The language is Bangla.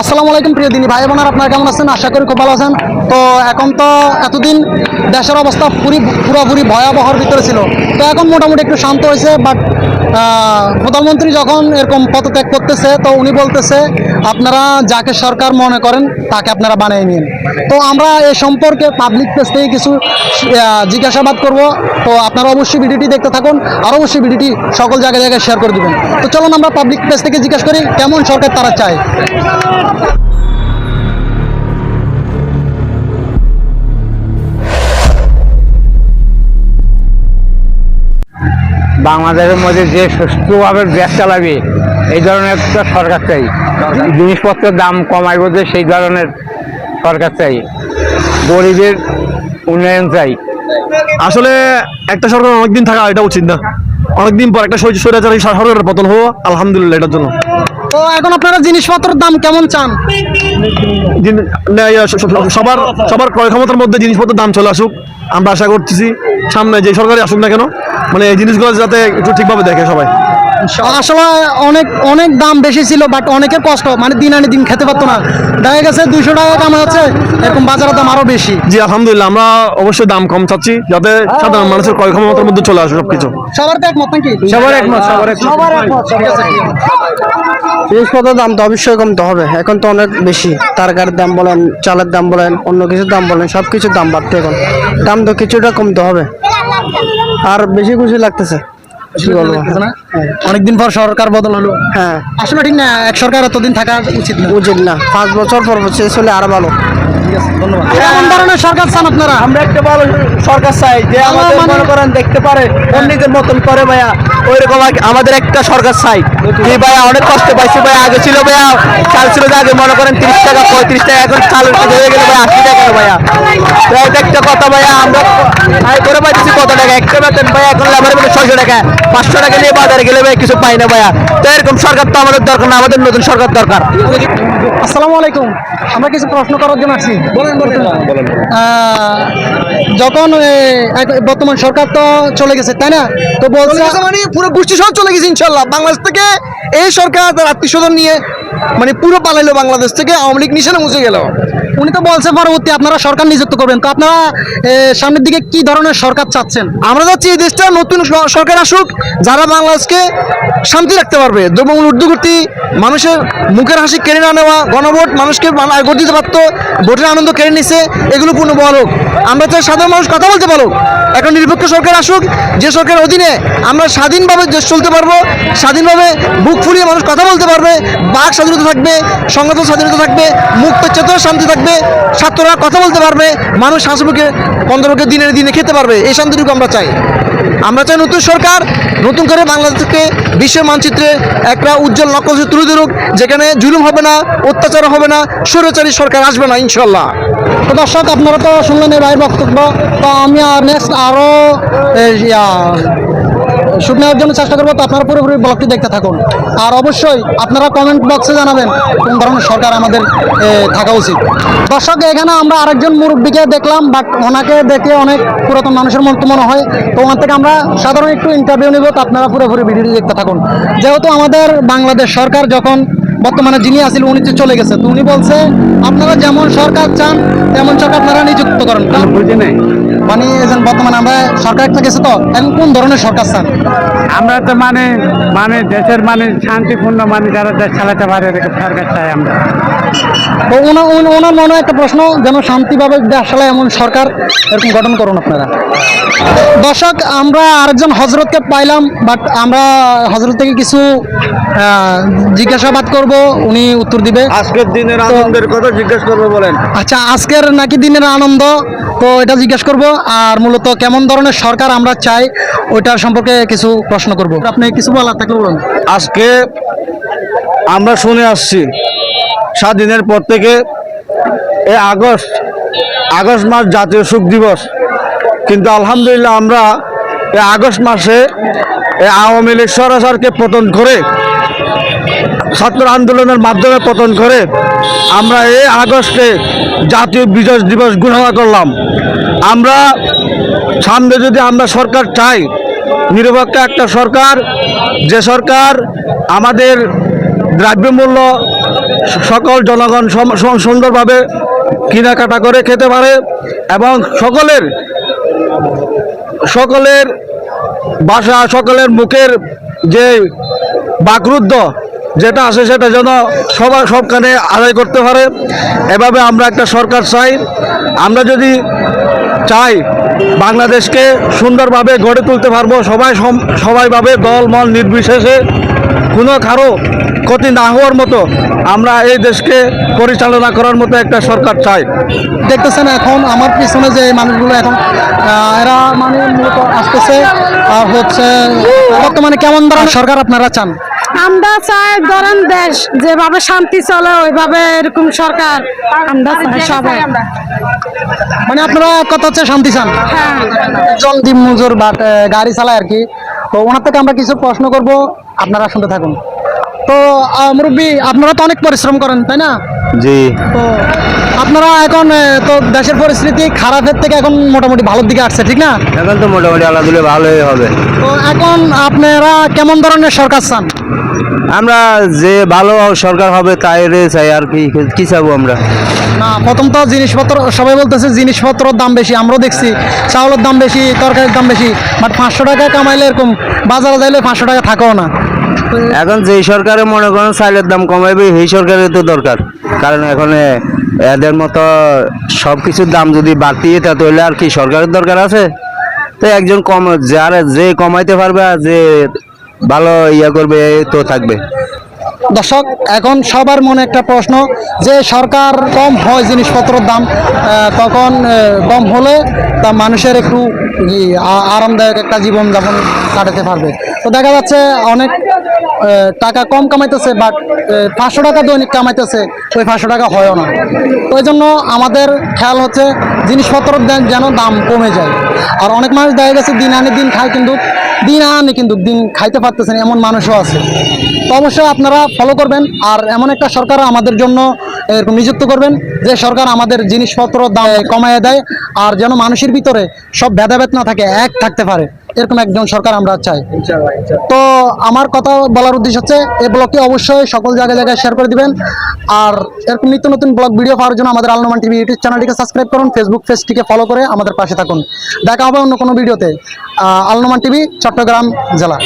আসসালামু আলাইকুম প্রিয় দিনী ভাই বোনার, আপনারা কেমন আছেন? আশা করি খুব ভালো আছেন। তো এখন তো এতদিন দেশের অবস্থা পুরি পুরোপুরি ভয়াবহর ভিতরে ছিল। তো এখন মোটামুটি একটু শান্ত হয়েছে বাট প্রধানমন্ত্রী যখন এরকম পদত্যাগ করতেছে, তো উনি বলতেছে, আপনারা যাকে সরকার মনে করেন, তাকে আপনারা বানিয়ে নিন। তো আমরা এ সম্পর্কে পাবলিক পেজ থেকে কিছু জিজ্ঞাসাবাদ করব। তো আপনারা অবশ্যই ভিডিওটি দেখতে থাকুন, আর অবশ্যই ভিডিওটি সকল জায়গায় জায়গায় শেয়ার করে দিবেন। তো চলুন আমরা পাবলিক পেজ থেকে জিজ্ঞাসা করি, কেমন সরকার তারা চায়? বাংলাদেশের মধ্যে যে সুষ্ঠুভাবে দেশ চালাবে এই ধরনের একটা সরকার চাই। জিনিসপত্রের দাম কমাইব যে সেই ধরনের সরকার চাই। গরিবের উন্নয়ন চাই। আসলে একটা সরকার অনেকদিন থাকা এটা উচিত না। অনেকদিন পর একটা স্বৈ- স্বৈরাচারী সরকারের পতন হওয়া আলহামদুলিল্লাহ এটার জন্য। তো এখন আপনারা জিনিসপত্রের দাম কেমন চান? সবার সবার ক্রয় ক্ষমতার মধ্যে জিনিসপত্রের দাম চলে আসুক। আমরা আশা করতেছি সামনে যে সরকারই আসুক না কেন মানে এই জিনিসগুলো যাতে একটু ঠিকভাবে দেখে সবাই। আসলে অনেক অনেক দাম বেশি ছিল বাট অনেকের কষ্ট মানে দিন আনি দিন খেতে পারতো না। দেখা গেছে দুইশো টাকা কামা হচ্ছে এরকম বাজারের দাম আরও বেশি। জি আলহামদুলিল্লাহ আমরা অবশ্যই দাম কম চাচ্ছি যাতে সাধারণ মানুষের ক্রয় ক্ষমতার মধ্যে চলে আসে সবকিছু। সবার তো একমত নাকি? সবার একমত সবার একমত। জিনিসপত্রের দাম তো অবশ্যই কমতে হবে এখন তো অনেক বেশি। তরকারির দাম বলেন চালের দাম বলেন অন্য কিছুর দাম বলেন সব কিছুর দাম বাড়তে এখন। দাম তো কিছুটা কমতে হবে। আর বেশি খুশি লাগতেছে। না? অনেকদিন পর সরকার বদল হলো। হ্যাঁ। আসলে ঠিক না এক সরকার এতদিন থাকা উচিত না। উচিত না। পাঁচ বছর পর শেষ চলে আরও ভালো। ধরনের সরকার চান আপনারা? আমরা একটা ভালো সরকার চাই যে আমাদের মনে করেন দেখতে পারে মতন করে ভাইয়া। আমাদের একটা সরকার চাই। যে ভাইয়া অনেক কষ্ট পাইছি ভাইয়া আগে ছিল ভাইয়া চাল ছিল যে আগে মনে করেন তিরিশ টাকা পঁয়ত্রিশ টাকা এখন চাল হয়ে গেলে ভাইয়া আশি টাকা ভাইয়া। তো এটা একটা কথা ভাইয়া আমরা আয় করে কত টাকা? একটা বেতন ভাইয়া এখন ছয়শো টাকা পাঁচশো টাকা নিয়ে বাজারে গেলে ভাই কিছু পাই না ভাইয়া। তো এরকম সরকার তো আমাদের দরকার না আমাদের নতুন সরকার দরকার। আসসালামু আলাইকুম। আমরা কিছু প্রশ্ন করার জন্য আসছি। বলেন বলেন। যখন বর্তমান সরকার তো চলে গেছে তাই না? তো বলছে মানে পুরো গোষ্ঠী সব চলে গেছে ইনশাল্লাহ। বাংলাদেশ থেকে এই সরকার তার আত্মীয় স্বজন নিয়ে মানে পুরো পালাইলো বাংলাদেশ থেকে, আওয়ামী লীগ নিশানে মুছে গেল। উনি তো বলছে, পরবর্তী আপনারা সরকার নিযুক্ত করবেন। তো আপনারা সামনের দিকে কি ধরনের সরকার চাচ্ছেন? আমরা চাচ্ছি এই দেশটা নতুন সরকার আসুক, যারা বাংলাদেশকে শান্তি রাখতে পারবে। দ্রব্যমূল্য ঊর্ধ্বগতি মানুষের মুখের হাসি কেড়ে না নেওয়া, গণভোট, মানুষকে ভোট দিতে পারতো, ভোটের আনন্দ কেড়ে নিছে, এগুলো পূর্ণ বহাল হোক। আমরা চাই সাধারণ মানুষ কথা বলতে পারুক। একটা নিরপেক্ষ সরকার আসুক, যে সরকারের অধীনে আমরা স্বাধীনভাবে দেশ চলতে পারব, স্বাধীনভাবে বুক ফুলিয়ে মানুষ কথা বলতে পারবে বাক স্বাধীনতা থাকবে সংগঠন স্বাধীনতা থাকবে, মুক্ত চেতনা শান্তি থাকবে ছাত্ররা কথা বলতে পারবে, মানুষ হাসিমুখে পনেরোকে দিনের দিনে খেতে পারবে, এই শান্তিটুকু আমরা চাই। আমরা চাই নতুন সরকার, নতুন করে বাংলাদেশকে বিশ্বের মানচিত্রে একটা উজ্জ্বল নকশা তুলে ধরুক, যেখানে জুলুম হবে না, অত্যাচার হবে না, স্বৈরাচারী সরকার আসবে না ইনশাল্লাহ তো দর্শক, আপনারা তো শুনলেন এই বক্তব্য, তো আমি নেক্সট আরও শুট নেওয়ার জন্য চেষ্টা করব, তো আপনারা পুরোপুরি ব্লগটি দেখতে থাকুন। আর অবশ্যই আপনারা কমেন্ট বক্সে জানাবেন কোন ধরনের সরকার আমাদের থাকা উচিত। দর্শক, এখানে আমরা আরেকজন মুরব্বীকে দেখলাম বাট ওনাকে দেখে অনেক পুরাতন মানুষের মতো মনে হয়, তো ওনার থেকে আমরা সাধারণ একটু ইন্টারভিউ নিব, তো আপনারা পুরোপুরি ভিডিওটি দেখতে থাকুন। যেহেতু আমাদের বাংলাদেশ সরকার যখন বর্তমানে যিনি আসিল উনি তো চলে গেছে, তো উনি বলছে, আপনারা যেমন সরকার চান, তেমন সরকার আপনারা নিযুক্ত করেন। বুঝি নাই। মানে বর্তমানে আমরা সরকার একটা গেছে তো এখন কোন ধরনের সরকার চান আমরা তো মানে মানে দেশের মানে শান্তিপূর্ণ মানে যারা দেশ চালাতে পারে সরকার চাই আমরা। তো ওনা- ওন- ওনার মনে একটা প্রশ্ন যেন শান্তিভাবে দেশ চালায় এমন সরকার এরকম গঠন করুন আপনারা। দর্শক আমরা আরেকজন হজরতকে পাইলাম বাট আমরা হজরত থেকে কিছু আহ, জিজ্ঞাসাবাদ করব উনি উত্তর দিবে। আজকের দিনের আনন্দের কথা জিজ্ঞেস করব বলেন। আচ্ছা আজকের নাকি দিনের আনন্দ? তো এটা জিজ্ঞেস করব আর মূলত কেমন ধরনের সরকার আমরা চাই, ওইটার সম্পর্কে কিছু প্রশ্ন করব। আপনি কিছু বলার থাকলে বলুন। আজকে আমরা শুনে আসছি, স্বাধীনের পর থেকে এই আগস্ট আগস্ট মাস জাতীয় সুখ দিবস। কিন্তু আলহামদুলিল্লাহ আমরা এই আগস্ট মাসে এই আওয়ামী লীগ সরাসরকে পতন করে ছাত্র আন্দোলনের মাধ্যমে পতন করে আমরা এই আগস্টে জাতীয় বিজয় দিবস ঘোষণা করলাম। আমরা সামনে যদি আমরা সরকার চাই, নিরপেক্ষ একটা সরকার, যে সরকার আমাদের দ্রব্যমূল্য সকল জনগণ সুন্দরভাবে কেনাকাটা করে খেতে পারে এবং সকলের সকলের ভাষা সকলের মুখের যে বাকরুদ্ধ যেটা আছে সেটা যেন সবার সবখানে আদায় করতে পারে। এভাবে আমরা একটা সরকার চাই। আমরা যদি চাই বাংলাদেশকে সুন্দরভাবে গড়ে তুলতে পারব, সবাই সবাইভাবে দল মল নির্বিশেষে, কোনো কারও ক্ষতি না হওয়ার মতো আমরা এই দেশকে পরিচালনা করার মতো একটা সরকার চাই। দেখতেছেন এখন আমার পিছনে যে মানুষগুলো এখন এরা মানে মূলত আসতেছে হচ্ছে, বর্তমানে কেমন ধরনের সরকার আপনারা চান? আমরা চাই ধরেন দেশ যেভাবে শান্তি চলে ওইভাবে এরকম সরকার। আমরা চাই সবাই। মানে আপনারা কত হচ্ছে শান্তি চান? হ্যাঁ। জন দিন মজুর বা গাড়ি চালায় আর কি। তো ওনার থেকে আমরা কিছু প্রশ্ন করব আপনারা শুনতে থাকুন। তো মুরব্বী আপনারা তো অনেক পরিশ্রম করেন তাই না? জি। তো আপনারা এখন তো দেশের পরিস্থিতি খারাপের থেকে এখন মোটামুটি ভালোর দিকে আসছে ঠিক না? এখন তো মোটামুটি দিলে ভালোই হবে। তো এখন আপনারা কেমন ধরনের সরকার চান? আমরা যে ভালো সরকার হবে তাই রে চাই আর কি কি চাবো আমরা? না প্রথম তো জিনিসপত্র সবাই বলতেছে জিনিসপত্রের দাম বেশি আমরাও দেখছি। চাউলের দাম বেশি তরকারির দাম বেশি বাট পাঁচশো টাকা কামাইলে এরকম বাজারে যাইলে পাঁচশো টাকা থাকেও না। এখন যেই সরকারে মনে করেন চাইলের দাম কমাইবে সেই সরকারের তো দরকার। কারণ এখন এদের মতো সব কিছুর দাম যদি বাড়তি তা তাহলে আর কি সরকারের দরকার আছে? তো একজন কম, যারা যে কমাইতে পারবে যে ভালো ইয়া করবে তো থাকবে। দর্শক, এখন সবার মনে একটা প্রশ্ন, যে সরকার কম হয় জিনিসপত্রের দাম তখন কম হলে তা মানুষের একটু আরামদায়ক একটা জীবন যাপন কাটাতে পারবে। তো দেখা যাচ্ছে অনেক টাকা কম কামাইতেছে বাট পাঁচশো টাকা দৈনিক কামাইতেছে, ওই পাঁচশো টাকা হয়ও না। এই জন্য আমাদের খেয়াল হচ্ছে জিনিসপত্রের দাম যেন দাম কমে যায়। আর অনেক মানুষ দেখা গেছে দিন আনে দিন খায় কিন্তু, দিন আনে কিন্তু দিন খাইতে পারতেছেন এমন মানুষও আছে। তো অবশ্যই আপনারা ফলো করবেন, আর এমন একটা সরকার আমাদের জন্য এরকম নিযুক্ত করবেন, যে সরকার আমাদের জিনিসপত্র দাম কমায় দেয়, আর যেন মানুষের ভিতরে সব ভেদাভেদ না থাকে, এক থাকতে পারে। এরকম একজন সরকার আমরা চাই। তো আমার কথা বলার উদ্দেশ্য হচ্ছে এই ব্লগটি অবশ্যই সকল জায়গায় জায়গায় শেয়ার করে দিবেন। আর এরকম নিত্য নতুন ব্লগ ভিডিও পাওয়ার জন্য আমাদের আলনোমান টিভি ইউটিউব চ্যানেলটিকে সাবস্ক্রাইব করুন ফেসবুক পেজটিকে ফলো করে আমাদের পাশে থাকুন। দেখা হবে অন্য কোনো ভিডিওতে আলনমান আলনোমান টিভি চট্টগ্রাম জেলা।